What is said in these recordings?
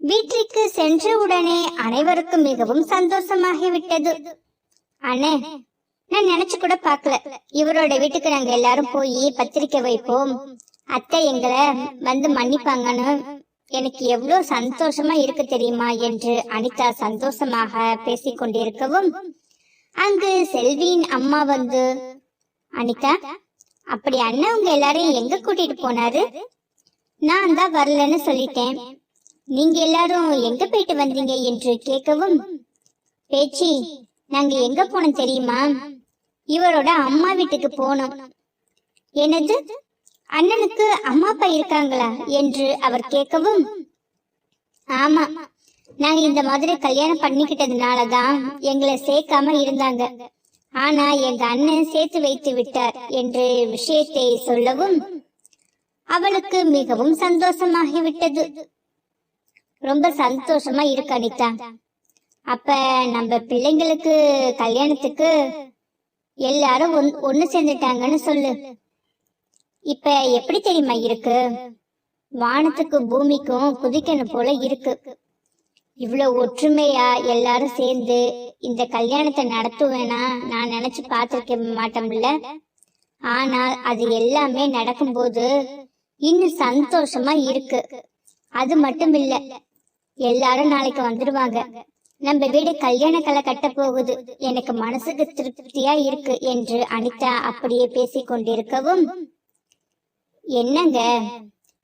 வீட்டிற்கு சென்ற உடனே அனைவருக்கும் மிகவும் சந்தோஷமாகிவிட்டது. அண்ணே நான் நினைச்சு கூட பார்க்கல. இவரோட வீட்டுக்கு நாங்க எல்லாரும் போய் பத்திரிக்கை வைப்போம். அத்தை எங்களை வந்து மன்னிப்பாங்கன்னு எனக்கு எவ்வளவு சந்தோஷமா இருக்கு தெரியுமா என்று அனிதா சந்தோஷமாக பேசிக் கொண்டிருக்கவும் அங்கு செல்வியின் அம்மா வந்து அனிதா அப்படி அண்ணன் உங்க எல்லாரையும் எங்க கூட்டிட்டு போனாரு? நான் தான் வரலன்னு சொல்லிட்டேன். நீங்க எல்லாரும் எங்க போயிட்டு வந்தீங்க என்று கேட்கவும் பேச்சி நாங்க எங்க போனோம் தெரியுமா? இவரோட அம்மா வீட்டுக்கு போனோம். எனது அண்ணனுக்கு அம்மா அப்பா இருக்காங்களா? என்று அவர் கேட்கவும் ஆமா நாங்க இந்த மாதிரி கல்யாணம் பண்ணிக்கிட்டதுனாலதான் எங்களை சேர்க்காம இருந்தாங்க. ஆனா எங்க அண்ணன் சேர்த்து வைத்து விட்டார் என்று விஷயத்தை சொல்லவும் அவளுக்கு மிகவும் சந்தோஷமாகிவிட்டது. ரொம்ப சந்தோஷமா இருக்கு அனிதா. அப்ப நம்ம பிள்ளைங்களுக்கு கல்யாணத்துக்கு எல்லாரும் ஒன்- சேர்ந்துட்டாங்கன்னு சொல்லு. இப்ப எப்படி தெரியுமா இருக்கு? வானத்துக்கு பூமிக்கும் குதிக்கணும் போல இருக்கு. இவ்வளவு ஒற்றுமையா எல்லாரும் சேர்ந்து இந்த கல்யாணத்தை நடத்துவேனா நான் நினைச்சு பார்த்திருக்க மாட்டோம்ல ஆனால் அது எல்லாமே நடக்கும்போது இன்னும் சந்தோஷமா இருக்கு. அது மட்டும் இல்லை எல்லாரும் நாளைக்கு வந்துடுவாங்க நம்ம வீடு கல்யாண கலை கட்ட போகுது எனக்கு மனசுக்கு திருப்தியா இருக்கு என்று அனிதா அப்படியே பேசிக் கொண்டிருக்கவும் என்னங்க?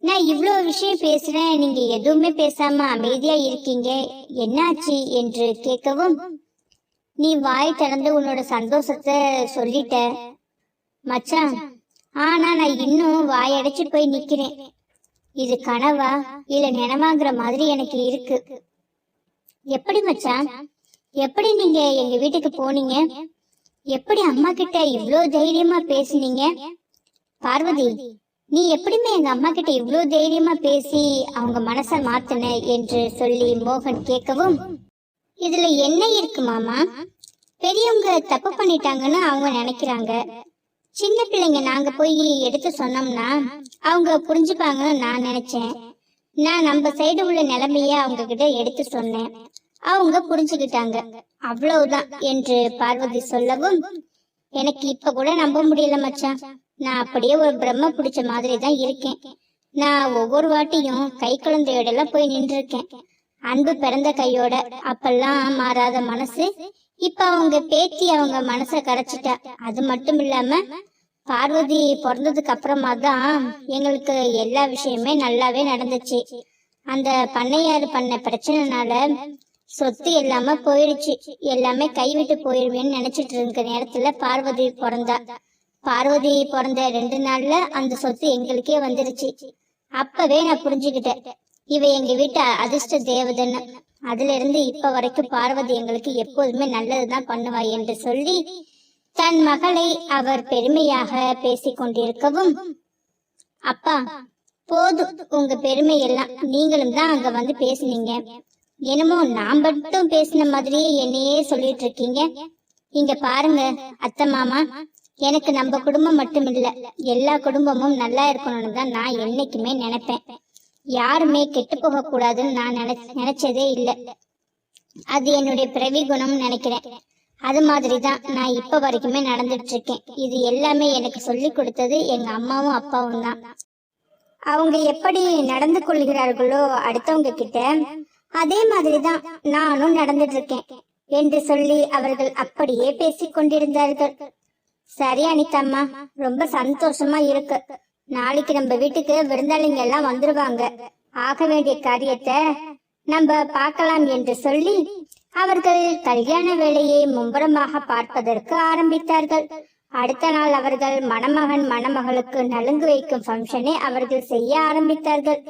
நான் இவ்வளோ விஷயம் பேசுறேன். நீங்க எதுவுமே பேசாம அமைதியா இருக்கீங்க. என்னாச்சு? என்று கேட்கவும் நீ வாய் திறந்து உன்னோட சந்தோஷத்தை சொல்லிட்ட. மச்சான் ஆனா நான் இன்னும் வாயடைச்சு போய் நிக்கிறேன். இது கனவா இல்ல நினமாங்கிற மாதிரி எனக்கு இருக்கு. எப்படி மச்சான்? எப்படி நீங்க எங்க வீட்டுக்கு போனீங்க? எப்படி அம்மா கிட்ட இவ்ளோ தைரியமா பேசுனீங்க? பார்வதி நீ எப்படிமே எங்க அம்மா கிட்ட இவ்ளோ தைரியமா பேசி அவங்க மனச மாத்தின என்று சொல்லி மோகன் கேட்கவும் இதுல என்ன இருக்கு மாமா? பெரியவங்க தப்பு பண்ணிட்டாங்கன்னு அவங்க நினைக்கிறாங்க. சின்ன பிள்ளைங்க நாங்க போய் எடுத்து சொன்னோம்னா அவங்க புரிஞ்சுப்பாங்கன்னு நான் நினைச்சேன். நான் நம்ம சைடு உள்ள நிலைமைய அவங்க கிட்ட எடுத்து சொன்னேன். அவங்க புரிஞ்சுக்கிட்டாங்க. அவ்வளவுதான் என்று பார்வதி சொல்லவும் எனக்கு இப்ப கூட நம்ப முடியல மச்சான். நான் அப்படியே ஒரு பிரம்ம பிடிச்ச மாதிரி தான் இருக்கேன். நான் ஒவ்வொரு வாட்டியும் கை குழந்தையோட எல்லாம் போய் நின்று இருக்கேன் அன்பு பிறந்த கையோட அப்பெல்லாம் மாறாத மனசு இப்ப அவங்க பேத்தி அவங்க மனச கரைச்சிட்டா அது மட்டும் இல்லாம பார்வதி பிறந்ததுக்கு அப்புறமா தான் எங்களுக்கு எல்லா விஷயமே நல்லாவே நடந்துச்சு. அந்த பண்ணையார் பண்ண பிரச்சனைனால சொத்து எல்லாமே போயிடுச்சு. எல்லாமே கைவிட்டு போயிருவேன்னு நினைச்சிட்டு இருக்க நேரத்துல பார்வதி பிறந்தா. பார்வதி பிறந்த ரெண்டு நாள்ல அந்த சொத்து எங்களுக்கே வந்துருச்சு. அப்பவே நான் புரிஞ்சுக்கிட்டேன். இவ எங்க வீட்டு அதிர்ஷ்ட தேவதைன்னு அதுல இருந்து இப்ப வரைக்கும் பார்வதி எங்களுக்கு எப்போதுமே நல்லதுதான் பண்ணுவா என்று சொல்லி தன் மகளை அவர் பெருமையாக பேசிக் கொண்டிருக்கவும் அப்பா போதும் உங்க பெருமை எல்லாம் நீங்களும் தான் அங்க வந்து பேசுனீங்க. என்னமோ நான் மட்டும் பேசின மாதிரியே என்னையே சொல்லிட்டு இருக்கீங்க. இங்க பாருங்க அத்தை மாமா எனக்கு நம்ம குடும்பம் மட்டும் இல்ல எல்லா குடும்பமும் நல்லா இருக்கணும்னு தான் நான் என்னைக்குமே நினைப்பேன். யாருமே கெட்டு போக கூடாதுன்னு நான் நினை நினைச்சதே இல்லை. அது என்னுடைய பிறவி குணம்னு நினைக்கிறேன். அது மாதிரி தான் நான் இப்ப வரைக்குமே நடந்துட்டு இருக்கேன் இது எல்லாமே எனக்கு சொல்லி கொடுத்தது எங்க அம்மாவும் அப்பாவும் தான். அவங்க எப்படி நடந்து கொள்கிறார்களோ அடுத்தவங்க கிட்ட அதே மாதிரி தான் நானும் நடந்துட்டு இருக்கேன் என்று சொல்லி அவர்கள் அப்படியே பேசிக் கொண்டிருந்தார்கள். சரி அனிதாம்மா ரொம்ப சந்தோஷமா இருக்கு. நாளைக்கு நம்ம வீட்டுக்கு விருந்தாளிங்க எல்லாம் வந்துருவாங்க. ஆக வேண்டிய காரியத்தை நம்ம பார்க்கலாம் என்று சொல்லி அவர்கள் கல்யாண வேலையை மும்பரமாக பார்ப்பதற்கு ஆரம்பித்தார்கள். அடுத்த நாள் அவர்கள் மணமகன் மணமகளுக்கு நலுங்கு வைக்கும் ஃபங்க்ஷனை அவர்கள் செய்ய ஆரம்பித்தார்கள்.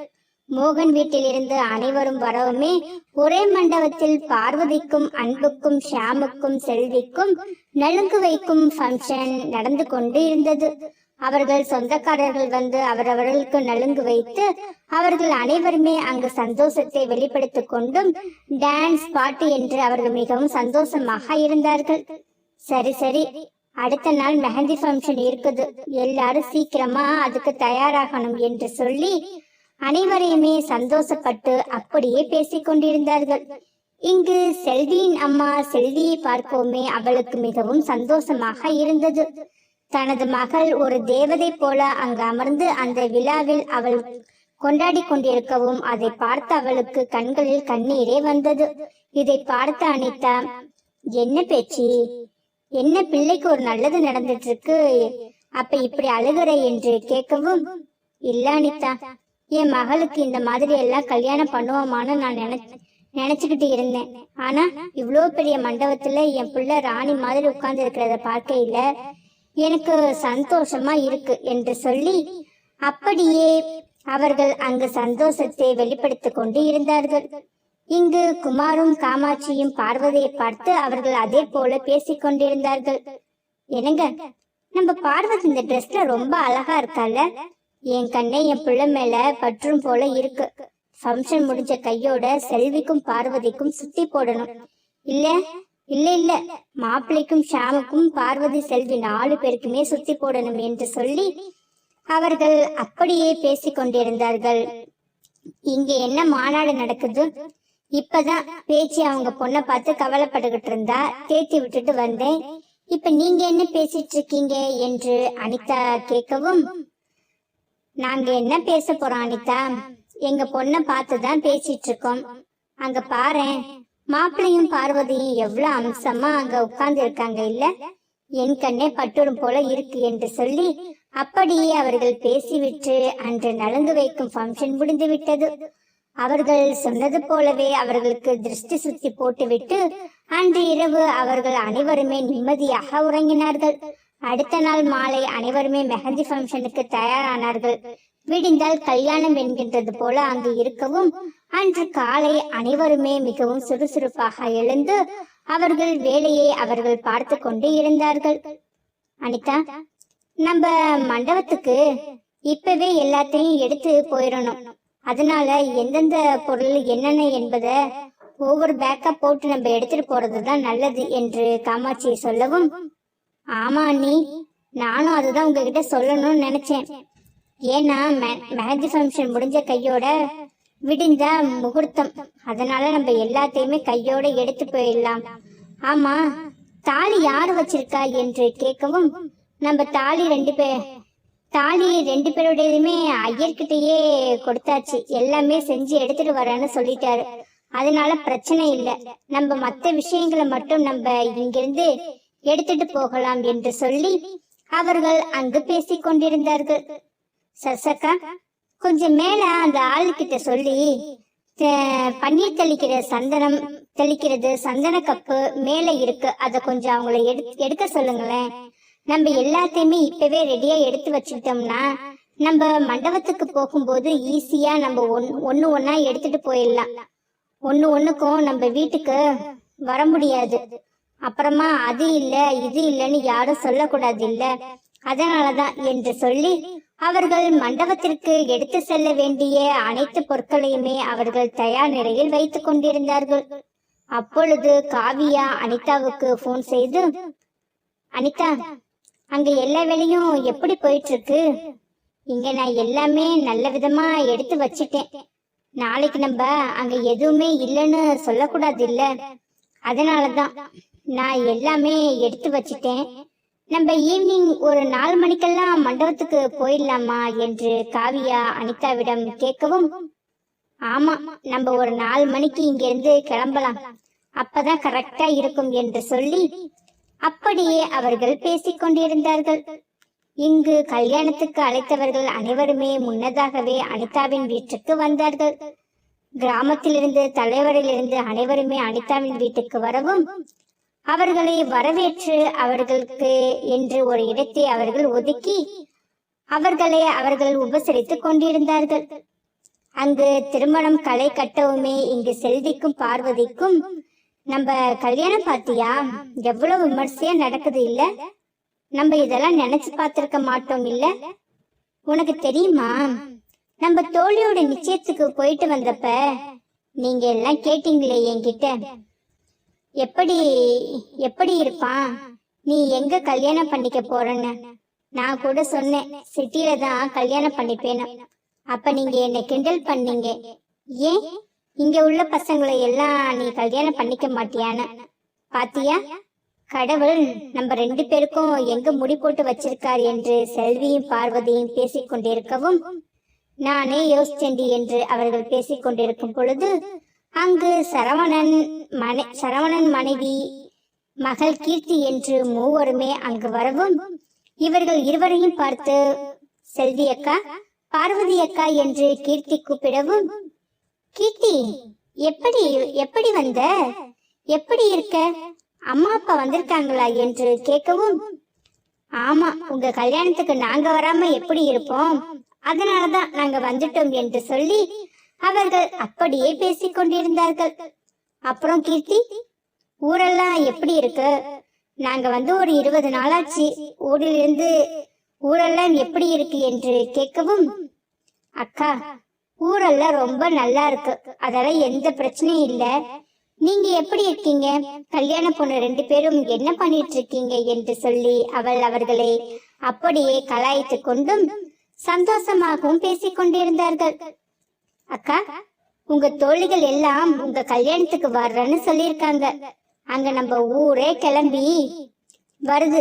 மோகன் வீட்டில் இருந்து அனைவரும் வரவுமே ஒரே மண்டபத்தில் பார்வதிக்கும் அன்புக்கும் ஷியாமுக்கும் செல்விக்கும் நலுங்கு வைக்கும் ஃபங்க்ஷன் நடந்து கொண்டு இருந்தது. அவர்கள் சொந்தக்காரர்கள் வந்து அவரவர்களுக்கு நலுங்கு வைத்து அவர்கள் அனைவருமே அங்கு சந்தோஷத்தை வெளிப்படுத்திக் கொண்டும் டான்ஸ் பாட்டு என்று அவர்கள் மிகவும் சந்தோஷமாக இருந்தார்கள். சரி சரி. அடுத்த நாள் மெஹந்தி ஃபங்க்ஷன் இருக்குது. எல்லாரும் சீக்கிரமா அதுக்கு தயாராகணும் என்று சொல்லி அனைவரையுமே சந்தோஷப்பட்டு அப்படியே பேசிக் கொண்டிருந்தார்கள். இங்கு செல்வியின் அம்மா செல்வியை பார்க்கவுமே அவளுக்கு மிகவும் சந்தோஷமாக இருந்தது. தனது மகள் ஒரு தேவதை போல அங்கு அமர்ந்து அந்த விழாவில் அவள் கொண்டாடி கொண்டிருக்கவும் அதை பார்த்து அவளுக்கு கண்களில் கண்ணீரே வந்தது. இதை பார்த்த அனிதா என்ன பேச்சு? என்ன பிள்ளைக்கு ஒரு நல்லது நடந்துட்டு இருக்கு அப்ப இப்படி அழுகிற என்று கேட்கவும் இல்ல அனிதா என் மகளுக்கு இந்த மாதிரி எல்லாம் கல்யாணம் பண்ணுவோமான்னு நான் நினை நினைச்சுக்கிட்டு இருந்தேன். ஆனா இவ்வளோ பெரிய மண்டபத்துல என் பிள்ளை ராணி மாதிரி உட்கார்ந்து இருக்கிறத பார்க்கையில எனக்கு சந்தோஷமா இருக்கு என்று சொல்லி அப்படியே அவர்கள் அங்கு சந்தோஷத்தை வெளிப்படுத்திக் கொண்டு இருந்தார்கள். இங்கு குமாரும் காமாட்சியும் பார்வதியை பார்த்து அவர்கள் அதே போல பேசிக் கொண்டிருந்தார்கள். என்னங்க நம்ம பார்வதி இந்த ட்ரெஸ்ல ரொம்ப அழகா இருக்கால என் கண்ணே என் பிள்ளை மேல பற்றும் போல இருக்கு. ஃபங்க்ஷன் முடிஞ்ச கையோட செல்விக்கும் பார்வதிக்கும் சுத்தி போடணும். இல்ல இல்ல இல்ல. மாப்பிள்ளைக்கும் ஷாமுக்கும் பார்வதி செல்வி நாலு பேருக்குமே சுத்தி போடணும் என்று சொல்லி அவர்கள் அப்படியே பேசிக் கொண்டிருந்தார்கள். இங்க என்ன மாநாடு நடக்குது? இப்பதான் பேச்சு அவங்க பொண்ணை பார்த்து கவலைப்படுகிட்டு இருந்தா தேத்தி விட்டுட்டு வந்தேன். இப்ப நீங்க என்ன பேசிட்டு இருக்கீங்க என்று அனிதா கேட்கவும் நாங்க என்ன பேச போறோம் அனிதா? எங்க பொண்ணை பார்த்துதான் பேசிட்டு இருக்கோம். அங்க பாரேன். மாப்பிள்ளையும் பார்வதியும் எவ்வளவு அம்சமா அங்க உட்கார்ந்து இருக்காங்க இல்ல? என் கண்ணே பட்டுடும் போல இருக்கு என்று சொல்லி அப்படியே அவர்கள் பேசிவிட்டு அன்று நலங்கு வைக்கும் ஃபங்க்ஷன் முடிந்து விட்டது. அவர்கள் சொன்னது போலவே அவர்களுக்கு திருஷ்டி சுத்தி போட்டுவிட்டு அன்று இரவு அவர்கள் அனைவருமே நிம்மதியாக உறங்கினார்கள். அடுத்த நாள் மாலை அனைவருமே மெஹந்தி ஃபங்க்ஷனுக்கு தயாரானார்கள். விடிந்தால் கல்யாணம் என்கின்றது போல அங்கு இருக்கவும் அன்று காலை அனைவருமே மிகவும் சுறுசுறுப்பாக எழுந்து அவர்கள் வேலையை அவர்கள் பார்த்து கொண்டு இருந்தார்கள். அனிதா நம்ம மண்டபத்துக்கு இப்பவே எல்லாத்தையும் எடுத்து போயிடணும் அதனால எந்தெந்த பொருள் என்னென்ன என்பதை ஒவ்வொரு பேக்கா போட்டு நம்ம எடுத்துட்டு போறதுதான் நல்லது என்று காமாட்சி சொல்லவும் ஆமா அண்ணி நானும் அதுதான் உங்ககிட்ட சொல்லணும்னு நினைச்சேன். ஏன்னா மேரேஜ் ஃபங்க்ஷன் முடிஞ்ச கையோட விடிஞ்சா முகூர்த்தம். அதனால நம்ம எல்லாத்தையுமே கையோட எடுத்து போயிடலாம். ஆமா தாலி யாரு வச்சிருக்கா என்று கேட்கவும் நம்ம தாலி ரெண்டு பேர் தாலி ரெண்டு பேருடையதுமே ஐயர்கிட்டயே கொடுத்தாச்சு. எல்லாமே செஞ்சு எடுத்துட்டு வரேன்னு சொல்லிட்டாரு. அதனால பிரச்சனை இல்ல. நம்ம மத்த விஷயங்களை மட்டும் நம்ம இங்கிருந்து எடுத்துட்டு போகலாம் என்று சொல்லி அவர்கள் அங்கு பேசிக் கொண்டிருந்தார்கள். சசக்கா கொஞ்சம் மேல அந்த ஆளுகிட்ட சொல்லி பன்னீர் தெளிக்கிற சந்தனம் தெளிக்கிறது சந்தன கப்பு மேல இருக்கு. அத கொஞ்சம் அவங்கள எடு- எடுக்க சொல்லுங்களேன். நம்ம எல்லாத்தையுமே இப்பவே ரெடியா எடுத்து வச்சுக்கிட்டோம்னா நம்ம மண்டபத்துக்கு போகும்போது ஈஸியா நம்ம ஒன் ஒன்னா எடுத்துட்டு போயிடலாம். ஒன்னு ஒண்ணுக்கும் நம்ம வீட்டுக்கு வர முடியாது. அப்புறமா அது இல்ல இது இல்லைன்னு யாரும் சொல்லக்கூடாது இல்ல. அதனாலதான் என்று சொல்லி அவர்கள் மண்டபத்திற்கு எடுத்து செல்ல வேண்டிய அனைத்து பொருட்களையுமே அவர்கள் தயார் நிலையில் வைத்துக் கொண்டிருந்தார்கள். அப்பொழுது காவியா அனிதாவுக்கு போன் செய்து அனிதா அங்க எல்லா வேலையும் எப்படி போயிட்டு இருக்கு இங்க நான் எல்லாமே நல்ல விதமா எடுத்து வச்சிட்டேன். நாளைக்கு நம்ம அங்க எதுவுமே இல்லைன்னு சொல்லக்கூடாது இல்ல. அதனாலதான் நான் எல்லாமே எடுத்து வச்சிட்டேன். நம்ம ஈவினிங் ஒரு நாலு மணிக்கெல்லாம் மண்டபத்துக்கு போயிடலாமா என்று காவியா அனிதாவிடம் கேட்கவும் ஆமா நம்ம ஒரு நாலு மணிக்கு இங்க இருந்து கிளம்பலாம். அப்பதான் கரெக்டா இருக்கும் என்று சொல்லி அப்படியே அவர்கள் பேசிக் கொண்டிருந்தார்கள். இங்கு கல்யாணத்துக்கு அழைத்தவர்கள் அனைவருமே முன்னதாகவே அனிதாவின் வீட்டுக்கு வந்தார்கள். கிராமத்திலிருந்து தலைவரிலிருந்து அனைவருமே அனிதாவின் வீட்டுக்கு வரவும் அவர்களை வரவேற்று அவர்களுக்கு என்று ஒரு இடத்தை அவர்கள் ஒதுக்கி அவர்களை அவர்கள் உபசரித்துக் கொண்டிருந்தார்கள். அங்கு திருமணம் களை கட்டவுமே இங்கு செல்விக்கும் பார்வதிக்கும் நம்ம கல்யாணம் பாத்தியா? எவ்வளவு விமர்சையா நடக்குது இல்ல? நம்ம இதெல்லாம் நினைச்சு பார்த்திருக்க மாட்டோம் இல்ல? உனக்கு தெரியுமா? நம்ம தோழியோட நிச்சயத்துக்கு போயிட்டு வந்தப்ப நீங்க எல்லாம் கேட்டீங்களே என்கிட்ட. எப்படி எப்படி இருப்பான்? நீ எங்க கல்யாணம் பண்ணிக்க போறன்னு? நான் கூட சொன்னேன் சிட்டில தான் கல்யாணம் பண்ணிப்பேன்னு. அப்ப நீங்க என்னை கிண்டல் பண்ணீங்க. ஏன்? இங்க உள்ள பசங்களை எல்லாம் நீ கல்யாணம் பண்ணிக்க மாட்டியான்னு. பாத்தியா? கடவுள் நம்ம ரெண்டு பேருக்கும் எங்க முடி போட்டு வச்சிருக்கார் என்று செல்வியும் பார்வதியும் பேசிக் கொண்டிருக்கவும் நானே யோசிச்சேண்டி என்று அவர்கள் பேசிக் கொண்டிருக்கும் பொழுது அங்கு சரவணன் மனை சரவணன் மனைவி மகள் கீர்த்தி என்று மூவருமே அங்கு வரவும் இவர்கள் இருவரையும் பார்த்து செல்வி அக்கா பார்வதி அக்கா என்று கீர்த்தி கூப்பிடவும் கீர்த்தி எப்படி எப்படி வந்த? எப்படி இருக்க? அம்மா அப்பா வந்திருக்காங்களா? என்று கேட்கவும் ஆமா உங்க கல்யாணத்துக்கு நாங்க வராம எப்படி இருப்போம்? அதனாலதான் நாங்க வந்துட்டோம் என்று சொல்லி அவர்கள் அப்படியே பேசிக் கொண்டிருந்தார்கள் அப்புறம் கீர்த்தி ஊரெல்லாம் எப்படி இருக்கு? நாங்க வந்து ஒரு இருபது நாளாச்சு. ஊரிலிருந்து ஊரெல்லாம் எப்படி இருக்கு என்று கேட்கவும் அக்கா ஊரெல்லாம் ரொம்ப நல்லா இருக்கு. அதெல்லாம் எந்த பிரச்சனையும் இல்ல. நீங்க எப்படி இருக்கீங்க? கல்யாண பொண்ணு ரெண்டு பேரும் என்ன பண்ணிட்டு இருக்கீங்க என்று சொல்லி அவள் அவர்களை அப்படியே கலாய்த்து கொண்டும் சந்தோஷமாகவும் பேசிக் கொண்டிருந்தார்கள் அக்கா உங்க தோழிகள் எல்லாம் உங்க கல்யாணத்துக்கு வர்றேன்னு சொல்லியிருக்காங்க. அங்க நம்ம ஊரே கிளம்பி வருது.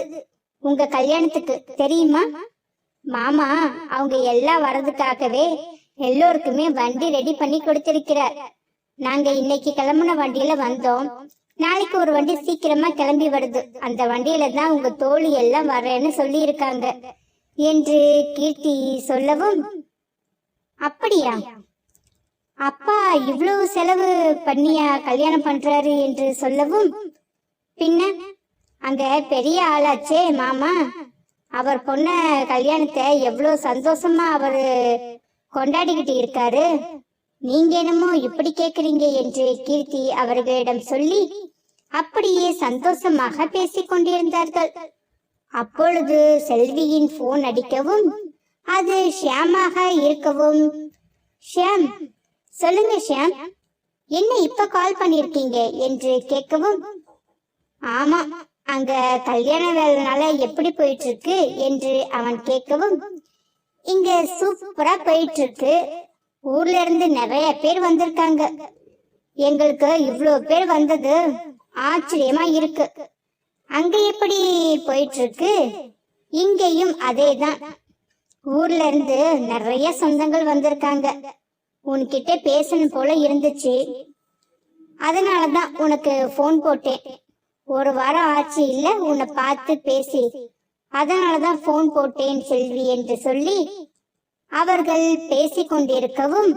உங்க கல்யாணத்துக்கு தெரியுமா? மாமா அவங்க எல்லாம் வர்றதுக்காகவே எல்லோருக்குமே வண்டி ரெடி பண்ணி கொடுத்திருக்கிறார். நாங்க இன்னைக்கு கிளம்புன வண்டியில வந்தோம். நாளைக்கு ஒரு வண்டி சீக்கிரமா கிளம்பி வருது. அந்த வண்டியில தான் உங்க தோழி எல்லாம் வர்றேன்னு சொல்லி இருக்காங்க என்று கீர்த்தி சொல்லவும் அப்படியா? அப்பா இவ்வளவு செலவு பண்ணியா கல்யாணம் பண்றாரு என்று சொல்லவும் பின்ன அங்க பெரிய ஆளாச்சே மாமா. அவர் பொண்ண கல்யாணத்தை எவ்வளவு சந்தோஷமா அவரு கொண்டாடிக்கிட்டு இருக்காரு. நீங்க என்னமோ இப்படி கேக்குறீங்க என்று கீர்த்தி அவர்களிடம் சொல்லி அப்படியே சந்தோஷமாக பேசிக் கொண்டிருந்தார்கள். அப்பொழுது செல்வியின் போன் அடிக்கவும் அது ஷியாமாக இருக்கவும் ஷியாம் சொல்லுங்க ஷியாம். என்ன இப்ப கால் பண்ணிருக்கீங்க என்று கேட்கவும் ஆமா அங்க கல்யாண வேலைனால எப்படி போயிட்டு இருக்கு என்று அவன் கேட்கவும் இங்க சூப்பரா போயிட்டு இருக்கு ஊர்ல இருந்து நிறைய பேர் வந்திருக்காங்க. எங்களுக்கு இவ்வளோ பேர் வந்தது ஆச்சரியமா இருக்கு. அங்க எப்படி போயிட்டு இருக்கு இங்கேயும் அதேதான். ஊர்ல இருந்து நிறைய சொந்தங்கள் வந்திருக்காங்க. உன்கிட்ட பேசணும் போல இருந்துச்சு. அதனாலதான் உனக்கு ஃபோன் போட்டேன். ஒரு வாரம் ஆச்சு இல்ல உன்னை பார்த்து பேசி. அதனாலதான் ஃபோன் போட்டேன் செல்வி என்று சொல்லி அவர்கள் பேசிக்கொண்டிருக்கவும்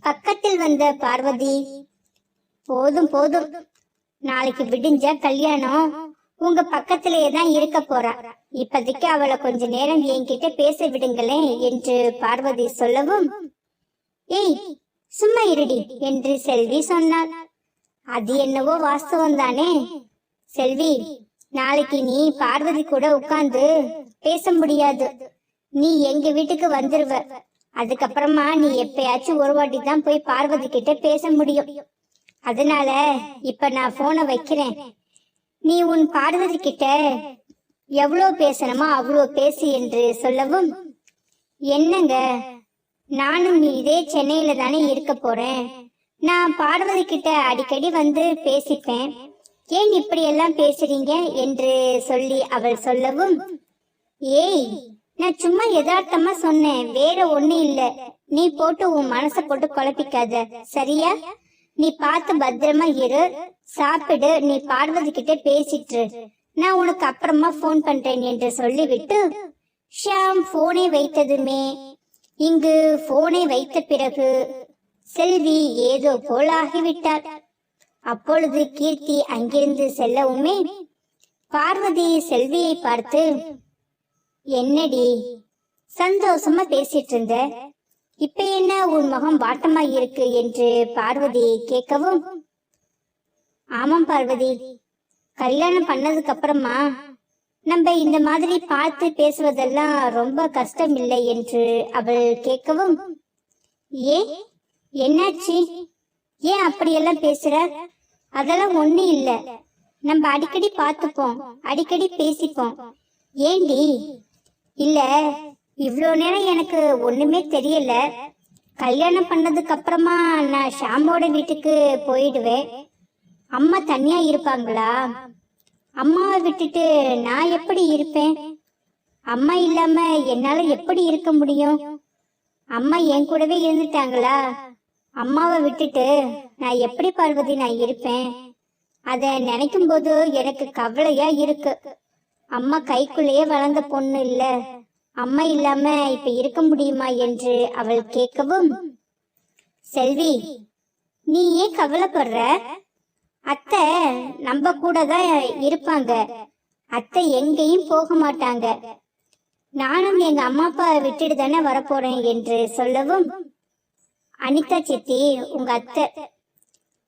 பக்கத்தில் வந்த பார்வதி போதும் போதும். நாளைக்கு விடிஞ்ச கல்யாணம். உங்க பக்கத்திலேயே தான் இருக்க போறா. இப்பதைக்கு அவளை கொஞ்ச நேரம் என்கிட்ட பேச விடுங்களேன் என்று பார்வதி சொல்லவும் ஏய் சும்மா இருடி என்று செல்வி சொன்னாள். அது என்னவோ வாஸ்தவம் தானே செல்வி நாளைக்கு நீ பார்வதி கூட உட்கார்ந்து பேச முடியாது. நீ எங்க வீட்டுக்கு வந்துருவ. அதுக்கப்புறமா நீ எப்பயாச்சும் ஒரு வாட்டி தான் போய் பார்வதி கிட்ட பேச முடியும். அதனால இப்ப நான் போனை வைக்கிறேன். நீ உன் பார்வதி கிட்ட எவ்வளோ பேசணுமோ அவ்வளோ பேசு என்று சொல்லவும் என்னங்க? நானும் இதே சென்னையில தானே இருக்க போறேன். நான் பார்வதி கிட்ட அடிக்கடி வந்து பேசிப்பேன். ஏன் இப்படி எல்லாம் பேசுறீங்க? என்று சொல்லி அவள் சொல்லவும் ஏய் நான் சும்மா யதார்த்தமா சொன்னேன். வேற ஒண்ணு இல்ல. நீ போட்டு உன் மனச போட்டு குழப்பிக்காத. சரியா? நீ பார்த்து பத்திரமா இரு. சாப்பிடு. நீ பார்வதி கிட்ட பேசிட்டு நான் உனக்கு அப்புறமா ஃபோன் பண்றேன் என்று சொல்லிவிட்டு ஷியாம் போனை வைத்ததுமே இங்கு போனை வைத்த பிறகு செல்வி ஏதோ போல் ஆகிவிட்டார் அப்பொழுது கீர்த்தி அங்கிருந்து செல்லவுமே பார்வதி செல்வியை பார்த்து என்னடி சந்தோஷமா பேசிட்டு இருந்த? இப்ப என்ன உன் முகம் வாட்டமா இருக்கு? என்று பார்வதி கேட்கவும் ஆமாம் பார்வதி கல்யாணம் பண்ணதுக்கு அப்புறமா நம்ம இந்த மாதிரி பார்த்து பேசுவதெல்லாம் ரொம்ப கஷ்டம் இல்லை என்று அவள் கேட்கவும் ஏ என்னாச்சு? ஏன் அப்படியெல்லாம் பேசுற? அதெல்லாம் ஒண்ணு இல்ல. நம்ம அடிக்கடி பார்த்துப்போம் அடிக்கடி பேசிப்போம். ஏண்டி இல்ல இவ்வளோ நேரம் எனக்கு ஒண்ணுமே தெரியல. கல்யாணம் பண்ணதுக்கு அப்புறமா நான் ஷாமோட வீட்டுக்கு போயிடுவேன். அம்மா தனியா இருப்பாங்களா? அம்மாவை விட்டுட்டு நான் எப்படி இருப்பேன்? அம்மா இல்லாம என்னால எப்படி இருக்க முடியும்? அம்மா என் கூடவே இருந்துட்டாங்களா? அம்மாவை விட்டுட்டு நான் எப்படி பார்வதி நான் இருப்பேன்? அத நினைக்கும் போது எனக்கு கவலையா இருக்கு. அம்மா கைக்குள்ளேயே வளர்ந்த பொண்ணு இல்ல. அம்மா இல்லாம இப்ப இருக்க முடியுமா என்று அவள் கேட்கவும் செல்வி நீ ஏன் கவலைப்படுற? அத்தை நம்ம கூட தான் இருப்பாங்க. அத்தை எங்கேயும் போக மாட்டாங்க. நானும் எங்க அம்மா அப்பா விட்டுட்டு தானே வரப்போறேன் என்று சொல்லவும் அனிதா சித்தி உங்க அத்தை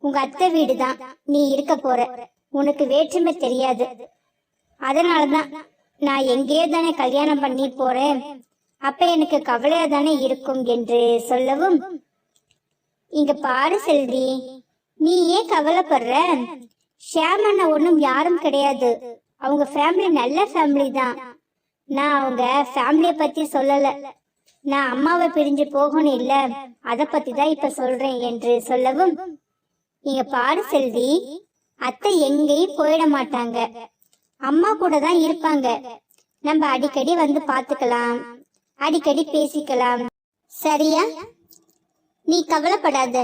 உங்க அத்தை வீடு தான் நீ இருக்க போற. உனக்கு வேற்றுமை தெரியாது. அதனாலதான் நான் எங்கேயோ தானே கல்யாணம் பண்ணி போறேன். அப்ப எனக்கு கவலையா தானே இருக்கும் என்று சொல்லவும் இங்க பாரு செல்வி நீ ஏன் கவலைப்படுற. ஷியாம் அண்ணா ஒன்றும் யாரும் கிடையாது. அவங்க ஃபேமிலி நல்ல ஃபேமிலி தான். நான் அவங்க ஃபேமிலியை பத்தி சொல்லல. நான் அம்மாவை பிரிஞ்சு போகணும் இல்ல. அத பத்தி தான் இப்ப சொல்றேன் என்று சொல்லவும் நீங்க பாரு செல்வி அத்தை எங்கேயும் போயிட மாட்டாங்க. அம்மா கூட தான் இருப்பாங்க. நம்ம அடிக்கடி வந்து பாத்துக்கலாம் அடிக்கடி பேசிக்கலாம். சரியா? நீ கவலைப்படாத.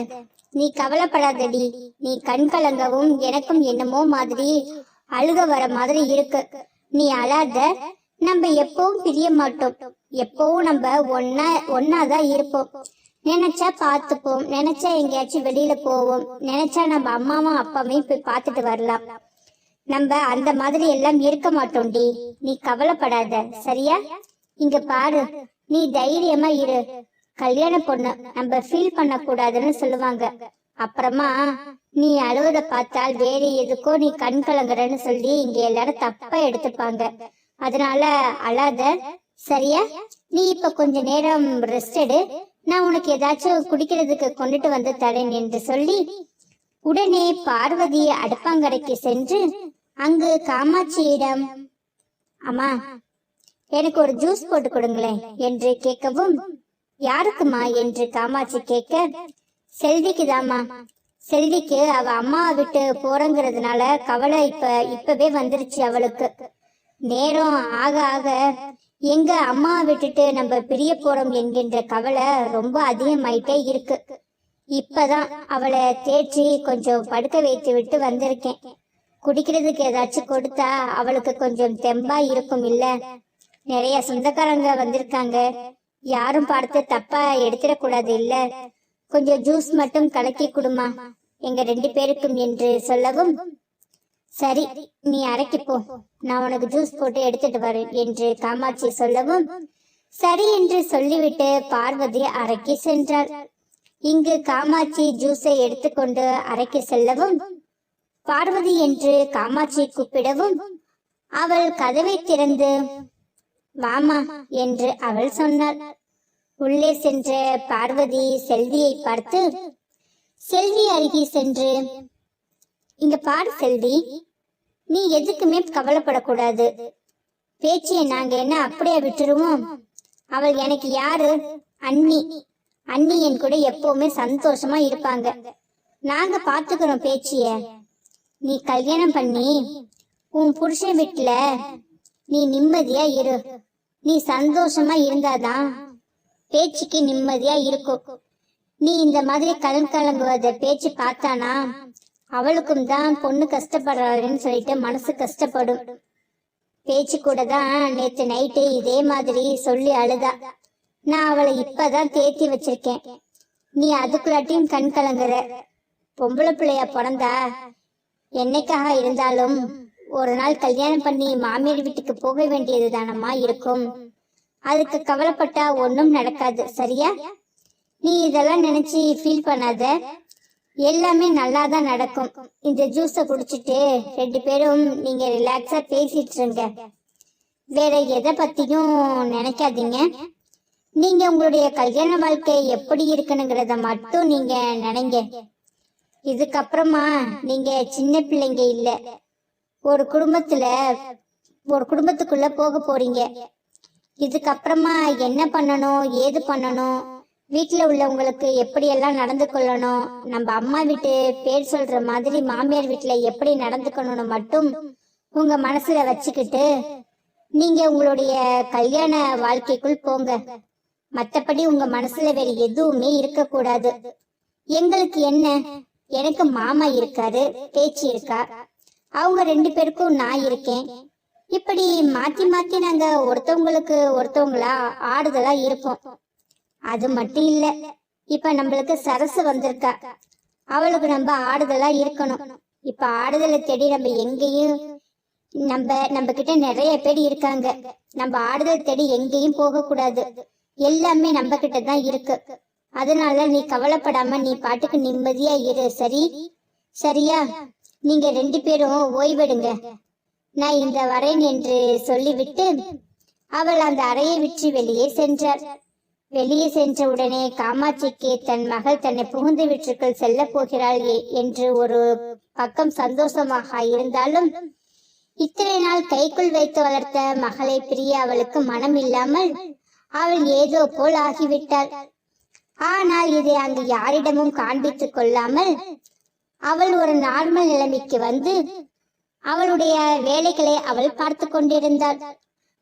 நீ கவலைப்படாதடி. நீ கண் கலங்கவும் எனக்கும் என்னமோ மாதிரி அழுக வர மாதிரி இருக்கு. நீ அழாத. நம்ம எப்பவும் பிரிய மாட்டோம். எப்பவும் நம்ம ஒன்னா ஒன்னாதான் இருப்போம். நினைச்சா பார்த்துப்போம். நினைச்சா எங்கேயாச்சும் வெளியில போவோம். நினைச்சா நம்ம அம்மாவும் அப்பாவையும் போய் பாத்துட்டு வரலாம். நம்ம அந்த மாதிரி எல்லாம் இருக்க மாட்டோம்டி. நீ கவலைப்படாத. சரியா? இங்க பாரு. நீ தைரியமா இரு. கல்யாண பொண்ணு நம்ம ஃபீல் பண்ண கூடாதுன்னு சொல்லுவாங்க. அப்புறமா நீ அழுவத பார்த்தால் வேற எதுக்கோ நீ கண் கலங்குறன்னு சொல்லி இங்க எல்லாரும் தப்பா எடுத்துப்பாங்க. அதனால அழாத. சரியா? நீ இப்ப கொஞ்ச நேரம் ரெஸ்ட் எடு. நான் உனக்கு ஏதாச்சும் குடிக்கிறதுக்கு கொண்டுட்டு வந்து தரேன் என்று சொல்லி உடனே பார்வதி அடுப்பாங்கரைக்கு சென்று அங்கு காமாட்சியிடம் அம்மா எனக்கு ஒரு ஜூஸ் போட்டு கொடுங்களேன் என்று கேட்கவும் யாருக்குமா என்று காமாட்சி கேட்க செல்விக்குதாம்மா. செல்விக்கு அவ அம்மாவை விட்டு போறங்கிறதுனால கவலை இப்ப இப்பவே வந்துருச்சு அவளுக்கு. நேரம் ஆக ஆக எங்க அம்மாவை விட்டுட்டு நம்ம பிரிய போறோம் என்கின்ற கவலை ரொம்ப அதிகமாயிட்டே இருக்கு. இப்பதான் அவளை தேற்றி கொஞ்சம் படுக்க வைத்து விட்டு வந்திருக்கேன். குடிக்கிறதுக்கு ஏதாச்சும் கொடுத்தா அவளுக்கு கொஞ்சம் தெம்பா இருக்கும் இல்ல. நிறைய சொந்தக்காரங்க வந்திருக்காங்க. யாரும் பார்த்து தப்பா எடுத்துடக்கூடாது இல்ல. கொஞ்சம் ஜூஸ் மட்டும் கலக்கி கொடுமா. எங்க ரெண்டு பேருக்கும் என்று சொல்லவும் சரி நீ அரைக்கு போ. நான் உனக்கு ஜூஸ் போட்டு எடுத்துட்டு வரேன் என்று காமாட்சி சொல்லவும் சரி என்று சொல்லிவிட்டு பார்வதி அறைக்கு சென்றாள். இங்கு காமாட்சி ஜூஸை எடுத்துக்கொண்டு அறைக்கு செல்லவும் பார்வதி என்று காமாட்சி கூப்பிடவும் அவள் கதவை திறந்து வாமா என்று அவள் சொன்னாள். உள்ளே சென்ற பார்வதி செல்வியை பார்த்து செல்வி அருகே சென்று. இங்க பாரு செல்வி நீ எதுக்குமே கவலைப்படக்கூடாது. பேச்சியை நாங்க என்ன அப்படியே விட்டுருவோம்? அவள் எனக்கு யாரு? அண்ணி. அண்ணி என் கூட எப்பவுமே சந்தோஷமா இருப்பாங்க. நாங்க பாத்துக்கிறோம் பேச்சிய. நீ கல்யாணம் பண்ணி உன் புருஷன் வீட்டுல நீ நிம்மதியா இரு. நீ சந்தோஷமா இருந்தாதான் பேச்சுக்கு நிம்மதியா இருக்கும். நீ இந்த மாதிரி கலன் கலங்குவத பேச்சு பார்த்தானா? அவளுக்கும் தான் பொண்ணு கஷ்டப்படுறாருன்னு சொல்லிட்டு மனசு கஷ்டப்படும். பேச்சு கூட தான் நேத்து நைட்டு இதே மாதிரி சொல்லி அழுதா. நான் அவளை இப்பதான் தேத்தி வச்சிருக்கேன். நீ அதுக்குள்ளாட்டியும் கண் கலங்குற. பொம்பளை பிள்ளையா பிறந்தா என்னைக்காக இருந்தாலும் ஒரு நாள் கல்யாணம் பண்ணி மாமியார் வீட்டுக்கு போக வேண்டியது தானம்மா இருக்கும். அதுக்கு கவலைப்பட்டா ஒன்றும் நடக்காது சரியா? நீ இதெல்லாம் நினைச்சு ஃபீல் பண்ணாத. எல்லாமே நல்லா தான் நடக்கும். இந்த ஜூஸை குடிச்சிட்டு ரெண்டு பேரும் நீங்க ரிலாக்ஸா பேசிட்டு இருங்க. வேற எதை பத்தியும் நினைக்காதீங்க. நீங்க உங்களுடைய கல்யாண வாழ்க்கை எப்படி இருக்கணுங்கிறத மட்டும் நீங்க நினைங்க. இதுக்கப்புறமா நீங்க சின்ன பிள்ளைங்க இல்லை. ஒரு குடும்பத்துல ஒரு குடும்பத்துக்குள்ள போக போறீங்க. இதுக்கப்புறமா என்ன பண்ணணும் ஏது பண்ணணும் வீட்டுல உள்ளவங்களுக்கு எப்படி எல்லாம் நடந்து கொள்ளணும் நம்ம அம்மா வீட்டு பேர் சொல்ற மாதிரி மாமியார் வீட்டுல எப்படி நடந்துக்கணும்னு மட்டும் உங்க மனசுல வச்சுக்கிட்டு நீங்க உங்களுடைய கல்யாண வாழ்க்கைக்குள் போங்க. மத்தபடி உங்க மனசுல வேற எதுவுமே இருக்கக்கூடாது. எங்களுக்கு என்ன? எனக்கு மாமா இருக்காரு பேச்சு இருக்கா? அவங்க ரெண்டு பேருக்கும் நான் இருக்கேன். இப்படி மாத்தி மாத்தி நாங்க ஒருத்தவங்களுக்கு ஒருத்தவங்களா ஆடுதலா இருப்போம். அது மட்டும் இல்ல இப்ப நம்மளுக்கு சரசு வந்திருக்கா. அவளுக்கு நம்ம ஆடுதலா இருக்கணும். இப்ப ஆடுதலை தேடி நம்ம எங்கேயும் நம்ம நம்ம கிட்ட நிறைய பேர் இருக்காங்க. நம்ம ஆடுதல் தேடி எங்கேயும் போக கூடாது எல்லாமே நம்ம கிட்ட தான் இருக்கு. அதனால நீ கவலைப்படாம நீ பாட்டுக்கு நிம்மதியா இரு. சரி? சரியா? நீங்க ரெண்டு பேரும் ஓய்வெடுங்க. நான் இந்த வரேன் என்று சொல்லிவிட்டு அவள் அந்த அறையை விற்று வெளியே சென்றாள். வெளியே சென்ற உடனே காமாட்சிக்கு தன் மகள் தன்னை புகுந்து வீட்டிற்குள் செல்ல போகிறாள் என்று ஒரு பக்கம் சந்தோஷமாக இருந்தாலும் இத்தனை நாள் கைக்குள் வைத்து வளர்த்த மகளை பிரிய அவளுக்கு மனம் இல்லாமல் அவள் ஏதோ போல் ஆகிவிட்டாள். ஆனால் இதை அங்கு யாரிடமும் காண்பித்துக் கொள்ளாமல் அவள் ஒரு நார்மல் நிலைமைக்கு வந்து அவளுடைய வேலைகளை அவள் பார்த்து கொண்டிருந்தாள்.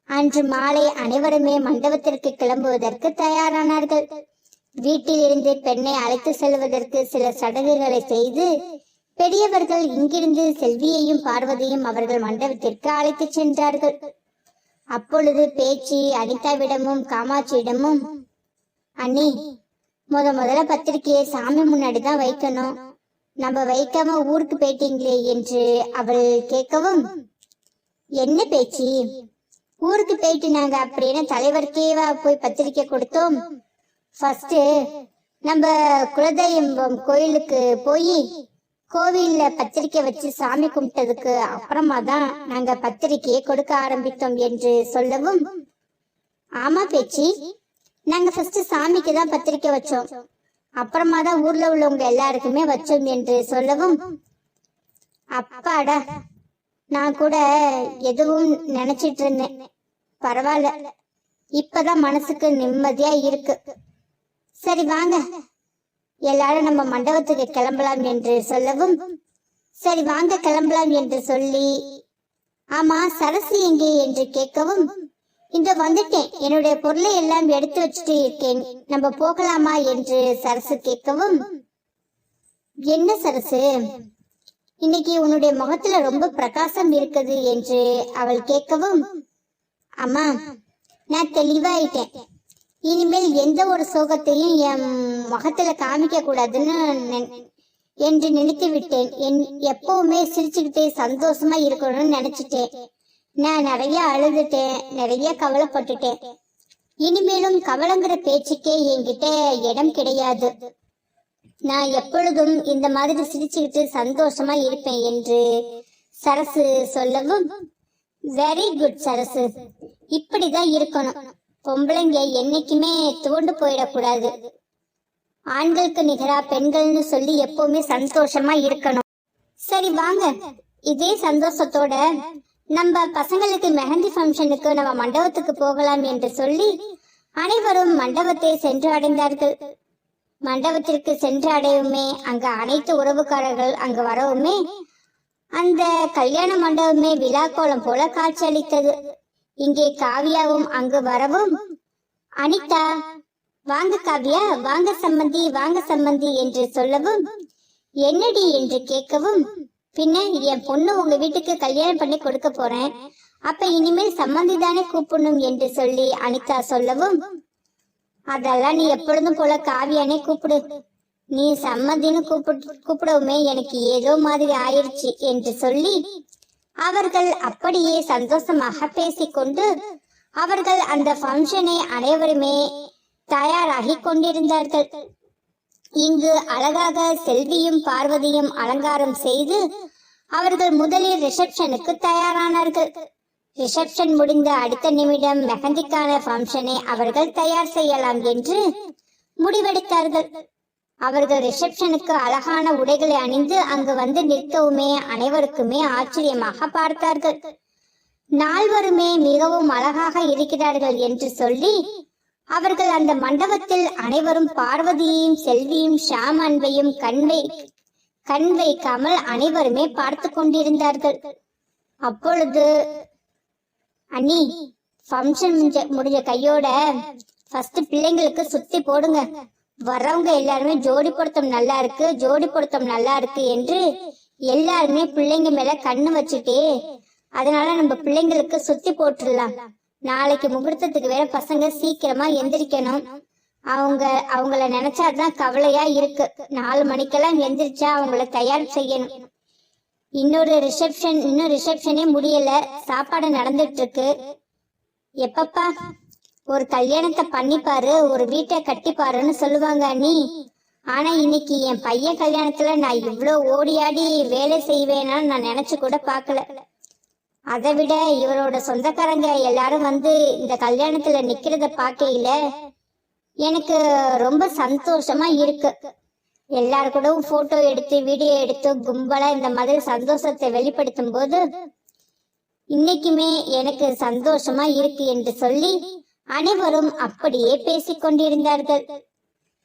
அன்று மாலை அனைவருமே மண்டபத்திற்கு கிளம்புவதற்கு தயாரானார்கள். வீட்டில் இருந்து பெண்ணை அழைத்து செல்வதற்கு சில சடங்குகளை செய்து பெரியவர்கள் இங்கிருந்து செல்வியையும் பார்வதியும் அவர்கள் மண்டபத்திற்கு அழைத்துச் சென்றார்கள். அப்பொழுது பேச்சு அனிதாவிடமும் காமாட்சியிடமும் அண்ணி முத முதல்ல பத்திரிக்கையை சாமி முன்னாடி தான் வைக்கணும். நம்ம வைக்காம ஊருக்கு போயிட்டீங்களே என்று அவள் கேட்கவும் என்ன பேச்சு? ஊருக்கு போயிட்டு நாங்க அப்படின்னு தலைவருக்கேவா போய் பத்திரிக்கை கொடுத்தோம். ஃபர்ஸ்ட் நம்ம குலதெய்வம் கோயிலுக்கு போய் கோவில்ல பத்திரிக்கை வச்சு சாமி கும்பிட்டதுக்கு அப்புறமா தான் நாங்க பத்திரிக்கையை கொடுக்க ஆரம்பித்தோம் என்று சொல்லவும் ஆமா பேச்சி நாங்க ஃபர்ஸ்ட் சாமிக்கு தான் பத்திரிக்கை வச்சோம். அப்புறமா தான் ஊர்ல உள்ளவங்க எல்லாருக்குமே வச்சோம் என்று சொல்லவும் அப்பாடா நான் கூட எதுவும் நினைச்சிட்டு இருந்தேன். பரவாயில்ல. இப்பதான் மனசுக்கு நிம்மதியா இருக்கு. சரி வாங்க. எல்லாரும் நம்ம மண்டபத்துக்கு கிளம்பலாம் என்று சொல்லவும் சரி வாங்க கிளம்பலாம் என்று சொல்லி ஆமா சரசு எங்கே? என்று கேட்கவும் இந்த வந்துட்டேன். என்னுடைய பொருளை எல்லாம் எடுத்து வச்சுட்டு இருக்கேன். நம்ம போகலாமா என்று சரசு கேட்கவும் என்ன சரசு? இன்னைக்கு உன்னுடைய முகத்துல ரொம்ப பிரகாசம் இருக்குது என்று அவள் கேட்கவும் அம்மா நான் தெளிவாயிட்டேன். இனிமேல் எந்த ஒரு சோகத்தையும் என் முகத்துல காமிக்க கூடாதுன்னு என்று நினைத்து விட்டேன். என் எப்பவுமே சிரிச்சுக்கிட்டே சந்தோஷமா இருக்கணும்னு நினைச்சிட்டேன். நான் நிறைய அழுதுட்டேன் நிறைய கவலைப்பட்டுட்டேன். இனிமேலும் கவலைங்கிற பேச்சுக்கே என்கிட்ட இடம் கிடையாது. நான் எப்பொழுதும் இந்த மாதிரி சிரிச்சுக்கிட்டு சந்தோஷமா இருப்பேன் என்று சரசு சொல்லவும் வெரி குட் சரசு. இப்படிதான் இருக்கணும். பொம்பளைங்க என்னைக்குமே தோண்டு போயிடக்கூடாது. ஆண்களுக்கு நிகரா பெண்கள்னு சொல்லி எப்பவுமே சந்தோஷமா இருக்கணும். சரி வாங்க. இதே சந்தோஷத்தோட நம்ம பசங்களுக்கு மெஹந்தி ஃபங்க்ஷனுக்கு நம்ம மண்டபத்துக்கு போகலாம் என்று சொல்லி அனைவரும் மண்டபத்தை சென்று அடைந்தார்கள். மண்டபத்திற்கு சென்று அடையுமே அங்கு அனைத்து உறவுக்காரர்கள் அங்கு வரவுமே அந்த கல்யாண மண்டபமே விழா கோலம் போல காட்சியளித்தது. இங்கே காவியாவும் அங்கு வரவும் அனிதா வாங்க காவியா வாங்க சம்மந்தி வாங்க சம்மந்தி என்று சொல்லவும் என்னடி? என்று கேட்கவும் பின்ன என் பொண்ணு உங்க வீட்டுக்கு கல்யாணம் பண்ணி கொடுக்க போறேன். அப்ப இனிமேல் சம்மந்தி தானே கூப்பிடணும் என்று சொல்லி அனிதா சொல்லவும் அதெல்லாம் நீ எப்பொழுதும் போல காவியானே கூப்பிடு. நீ சம்மந்தின்னு கூப்பிட்டு கூப்பிடவுமே எனக்கு ஏதோ மாதிரி ஆயிடுச்சு என்று சொல்லி அவர்கள் அப்படியே சந்தோஷமாக பேசிக்கொண்டு அவர்கள் அந்த ஃபங்க்ஷனை அனைவருமே தயாராகி கொண்டிருந்தார்கள். இங்கு அழகாக செல்வியும் பார்வதியும் அலங்காரம் செய்து அவர்கள் முதலில் ரிசப்ஷனுக்கு தயாரானார்கள். ரிசப்ஷன் முடிந்த அடுத்த நிமிடம் மெஹந்திக்கான ஃபங்க்ஷனை அவர்கள் தயார் செய்யலாம் என்று முடிவெடுத்தார்கள். அவர்கள் ரிசப்ஷனுக்கு அழகான உடைகளை அணிந்து அங்கு வந்து நிற்கவுமே அனைவருக்குமே ஆச்சரியமாக பார்த்தார்கள். நால்வருமே மிகவும் அழகாக இருக்கிறார்கள் என்று சொல்லி அவர்கள் அந்த மண்டபத்தில் அனைவரும் பார்வதியையும் செல்வியும் ஷாம் அன்பையும் கண்வை கண் வைக்காமல் அனைவருமே பார்த்து கொண்டிருந்தார்கள். அப்பொழுது அண்ணி ஃபங்க்ஷன் முடிஞ்ச முடிஞ்ச கையோட ஃபர்ஸ்ட் பிள்ளைங்களுக்கு சுத்தி போடுங்க. வர்றவங்க எல்லாருமே ஜோடி பொருத்தம் நல்லா இருக்கு ஜோடி பொருத்தம் நல்லா இருக்கு என்று எல்லாருமே பிள்ளைங்க மேல கண்ணு வச்சுட்டே அதனால நம்ம பிள்ளைங்களுக்கு சுத்தி போட்டுடலாம். நாளைக்கு முகூர்த்தத்துக்கு வேற பசங்க சீக்கிரமா எந்திரிக்கணும். அவங்க அவங்கள நினைச்சாதான் கவலையா இருக்கு. நாலு மணிக்கெல்லாம் எந்திரிச்சா அவங்கள தயார் செய்யணும். இன்னொரு ரிசப்ஷன் இன்னும் ரிசப்ஷனே முடியல. சாப்பாடு நடந்துட்டு இருக்கு எப்பப்பா? ஒரு கல்யாணத்தை பண்ணிப்பாரு ஒரு வீட்டை கட்டிப்பாருன்னு சொல்லுவாங்க அண்ணி. ஆனா இன்னைக்கு என் பையன் கல்யாணத்துல நான் இவ்வளோ ஓடி ஆடி வேலை செய்வேனான்னு நான் நினைச்சு கூட பார்க்கல. அதை விட இவரோட சொந்தக்காரங்க எல்லாரும் வந்து இந்த கல்யாணத்துல நிக்கிறத பார்க்கையில எனக்கு ரொம்ப சந்தோஷமா இருக்கு. எல்லாரு கூடவும் போட்டோ எடுத்து வீடியோ எடுத்து கும்பலா இந்த மாதிரி சந்தோஷத்தை வெளிப்படுத்தும் போது இன்னைக்குமே எனக்கு சந்தோஷமா இருக்கு என்று சொல்லி அனைவரும் அப்படியே பேசிக் கொண்டிருந்தார்கள்.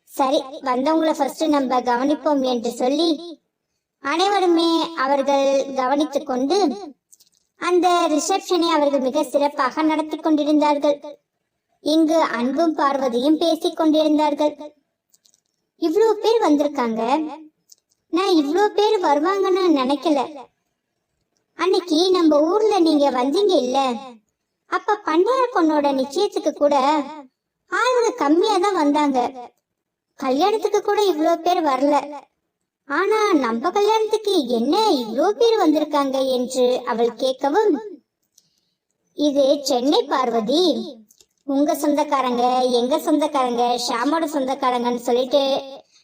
சரி வந்தவங்களை ஃபர்ஸ்ட் நம்ம கவனிப்போம் என்று சொல்லி அனைவருமே அவர்கள் கவனித்துக் கொண்டு அந்த ரிசப்ஷனை அவர்கள் மிக சிறப்பாக நடத்தி கொண்டிருந்தார்கள். இங்கு அன்பும் பார்வதியும் பேசிக் கொண்டிருந்தார்கள். இவ்வளவு பேர் வந்திருக்காங்க. நான் இவ்வளவு பேர் வருவாங்கன்னு நினைக்கல. அன்னைக்கு நம்ம ஊர்ல நீங்க வந்தீங்க இல்ல? அப்ப பண்டார பொண்ணோட நிச்சயத்துக்கு கூட ஆளுங்க கம்மியா தான் வந்தாங்க. கல்யாணத்துக்கு கூட இவ்வளவு பேர் வரல. ஆனா நம்ம கல்யாணத்துக்கு என்ன இவ்வளோ பேர் வந்திருக்காங்க என்று அவள் கேட்கவும் இது சென்னை பார்வதி. உங்க சொந்தக்காரங்க எங்க சொந்தக்காரங்க ஷாமோட சொந்தக்காரங்கன்னு சொல்லிட்டு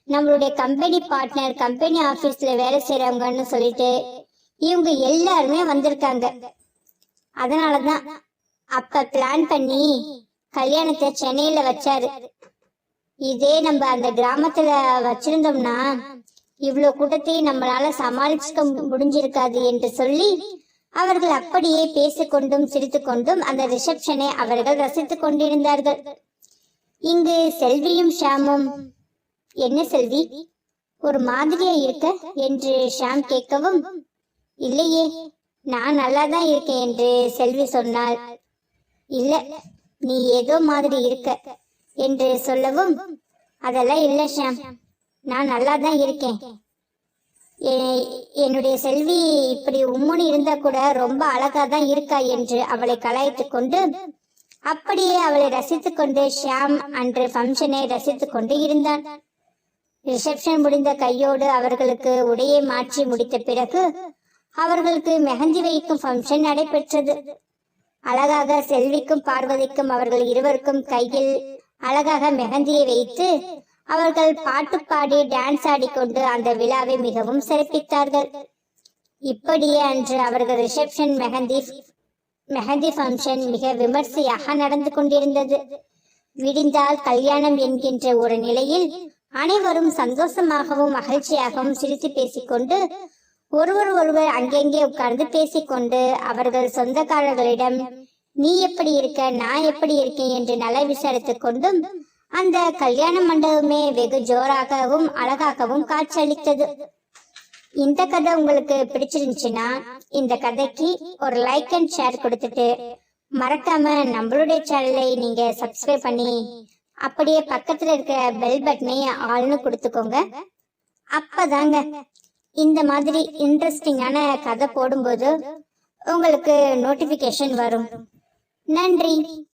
நம்மளுடைய கம்பெனி பார்ட்னர் கம்பெனி ஆபீஸ்ல வேலை செய்யறவங்கன்னு சொல்லிட்டு இவங்க எல்லாருமே வந்திருக்காங்க. அதனாலதான் அப்ப பிளான் பண்ணி கல்யாணத்தை சென்னையில வச்சாரு. இதே நம்ம அந்த கிராமத்துல வச்சிருந்தோம்னா இவ்வளவு கூட்டத்தை நம்மளால சமாளிச்சுக்க முடிஞ்சிருக்காது என்று சொல்லி அவர்கள் அப்படியே பேசிக்கொண்டும் சிரித்துக்கொண்டும் அந்த ரிசப்ஷனை அவர்கள் ரசித்துக் கொண்டிருந்தார்கள். இங்கு செல்வியும் ஷாமும் என்ன செல்வி? ஒரு மாதிரியா இருக்க? என்று ஷாம் கேட்கவும் இல்லையே நான் நல்லா தான் இருக்கேன் என்று செல்வி சொன்னாள். இல்ல நீ ஏதோ மாதிரி இருக்க என்று சொல்லவும் அதெல்லாம் இல்ல ஷாம். நான் நல்லா தான் இருக்கேன் என்னுடைய செல்வி இப்படி உம்முன்னு இருந்தா கூட ரொம்ப அழகா தான் இருக்கா என்று அவளை கலாய்த்து கொண்டு அப்படியே அவளை ரசித்து கொண்டு ஷியாம் அன்று ஃபங்க்ஷனை ரசித்து கொண்டு இருந்தான். ரிசப்ஷன் முடிந்த கையோடு அவர்களுக்கு உடையை மாற்றி முடித்த பிறகு அவர்களுக்கு மெஹந்தி வைக்கும் ஃபங்க்ஷன் நடைபெற்றது. அழகாக செல்விக்கும் பார்வதிக்கும் அவர்கள் இருவருக்கும் கையில் அழகாக மெஹந்தியை வைத்து அவர்கள் பாட்டு பாடி டான்ஸ் ஆடிக்கொண்டு அந்த விழாவை மிகவும் சிறப்பித்தார்கள். இப்படியே அன்று அவர்கள் ரிசப்ஷன் மெஹந்தி மெஹந்தி ஃபங்க்ஷன் மிக விமர்சையாக நடந்து கொண்டிருந்தது. விடிந்தால் கல்யாணம் என்கின்ற ஒரு நிலையில் அனைவரும் சந்தோஷமாகவும் மகிழ்ச்சியாகவும் சிரித்து பேசிக்கொண்டு ஒருவர் ஒருவர் அங்கெங்கே உட்கார்ந்து பேசிக்கொண்டு அவர்கள் சொந்தக்காரர்களிடம் நீ எப்படி இருக்க? நான் எப்படி இருக்கேன்? என்று நல விசாரித்துக் கொண்டும் அந்த கல்யாண மண்டபமே வெகு ஜோராகவும் அழகாகவும் காட்சியளித்தது. இந்த கதை உங்களுக்கு பிடிச்சிருந்துச்சுன்னா இந்த கதைக்கு ஒரு லைக் அண்ட் ஷேர் கொடுத்துட்டு மறக்காம நம்மளுடைய சேனலை நீங்க சப்ஸ்கிரைப் பண்ணி அப்படியே பக்கத்துல இருக்கிற பெல் பட்டனையே ஆள்னு கொடுத்துக்கோங்க. அப்பதாங்க இந்த மாதிரி இன்ட்ரெஸ்டிங்கான கதை போடும்போது உங்களுக்கு நோட்டிபிகேஷன் வரும். நன்றி.